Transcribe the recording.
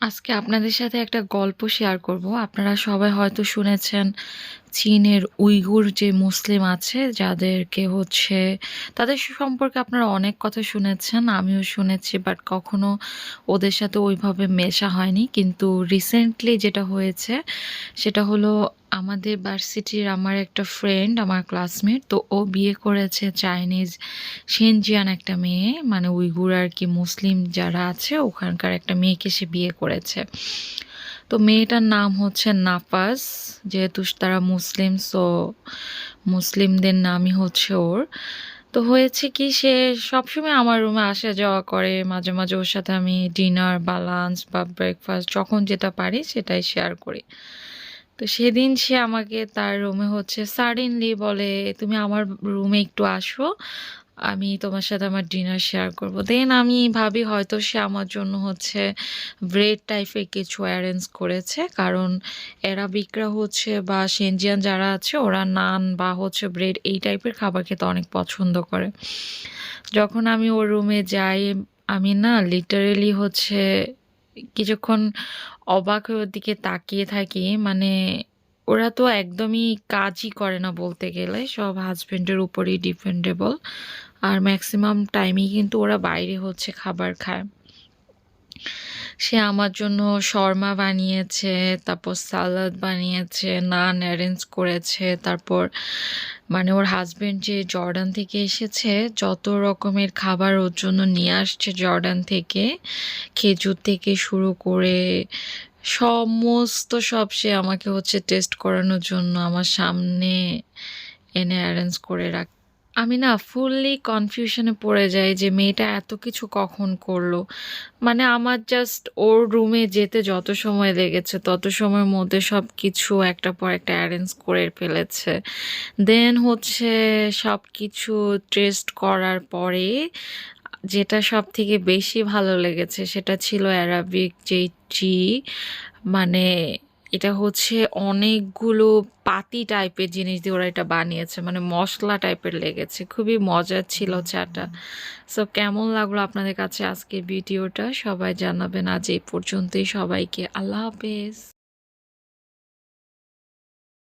আজকে আপনাদের সাথে একটা গল্প শেয়ার করব। আপনারা সবাই হয়তো শুনেছেন চীনের উইগুর যে মুসলিম আছে, যাদেরকে হচ্ছে তাদের সম্পর্কে আপনারা অনেক কথা শুনেছেন। আমিও শুনেছি বাট কখনো ওদের সাথে ওইভাবে মেশা হয়নি। কিন্তু রিসেন্টলি যেটা হয়েছে, সেটা হলো আমাদের ভার্সিটির আমার একটা ফ্রেন্ড আমার ক্লাসমেট তো ও বিয়ে করেছে চাইনিজ সেনজিয়ান একটা মেয়ে মানে উইগুর আর কি মুসলিম যারা আছে, ওখানকার একটা মেয়েকে সে বিয়ে করেছে। তো মেয়েটার নাম হচ্ছে নাফাস, যেহেতু তারা মুসলিম সো মুসলিমদের নামই হচ্ছে ওর। তো হয়েছে কি, সে সবসময় আমার রুমে আসা যাওয়া করে, মাঝে মাঝে ওর সাথে আমি ডিনার বা লাঞ্চ বা ব্রেকফাস্ট যখন যেটা পারি সেটাই শেয়ার করি। তো সেদিন সে আমাকে তার রুমে হচ্ছে সাডেনলি বলে, তুমি আমার রুমে একটু আসো, আমি তোমার সাথে আমার ডিনার শেয়ার করব। দেন আমি ভাবি হয়তো সে আমার জন্য হচ্ছে ব্রেড টাইপের কিছু অ্যারেঞ্জ করেছে, কারণ অ্যারাবিকরা হচ্ছে বা সেনজিয়ান যারা আছে, ওরা নান বা হচ্ছে ব্রেড এই টাইপের খাবার খেতে অনেক পছন্দ করে। যখন আমি ওর রুমে যাই, আমি না লিটারেলি হচ্ছে কিছুক্ষণ অবাক হয়ে দিকে তাকিয়ে থাকি মানে ওরা তো একদমই কাজই করে না বলতে গেলে, সব হাজবেন্ডের উপরেই ডিপেন্ডেবল আর ম্যাক্সিমাম টাইমেই কিন্তু ওরা বাইরে হচ্ছে খাবার খায়। সে আমার জন্য শর্মা বানিয়েছে, তারপর সালাদ বানিয়েছে, নান অ্যারেঞ্জ করেছে, তারপর মানে ওর হাজবেন্ড যে জর্ডান থেকে এসেছে, যত রকমের খাবার ওর জন্য নিয়ে আসছে জর্ডান থেকে, খেজুর থেকে শুরু করে সমস্ত সব সে আমাকে হচ্ছে টেস্ট করানোর জন্য আমার সামনে এনে অ্যারেঞ্জ করে রাখ আমি না ফুললি কনফিউশনে পড়ে যাই যে মেয়েটা এত কিছু কখন করল। মানে আমার জাস্ট ওর রুমে যেতে যত সময় লেগেছে, তত সময়ের মধ্যে সব কিছু একটা পর একটা অ্যারেঞ্জ করে ফেলেছে। দেন হচ্ছে সব কিছু টেস্ট করার পরে যেটা সব থেকে বেশি ভালো লেগেছে সেটা ছিল অ্যারাবিক যেই চি মানে এটা হচ্ছে অনেকগুলো পাতি টাইপের জিনিস দিয়ে ওরা এটা বানিয়েছে মানে মশলা টাইপের লেগেছে। খুবই মজার ছিল চাটা। সো কেমন লাগল আপনাদের কাছে আজকে ভিডিওটা? সবাই জানাবেন। আজ এই পর্যন্তই। সবাইকে আল্লাহ হাফেজ।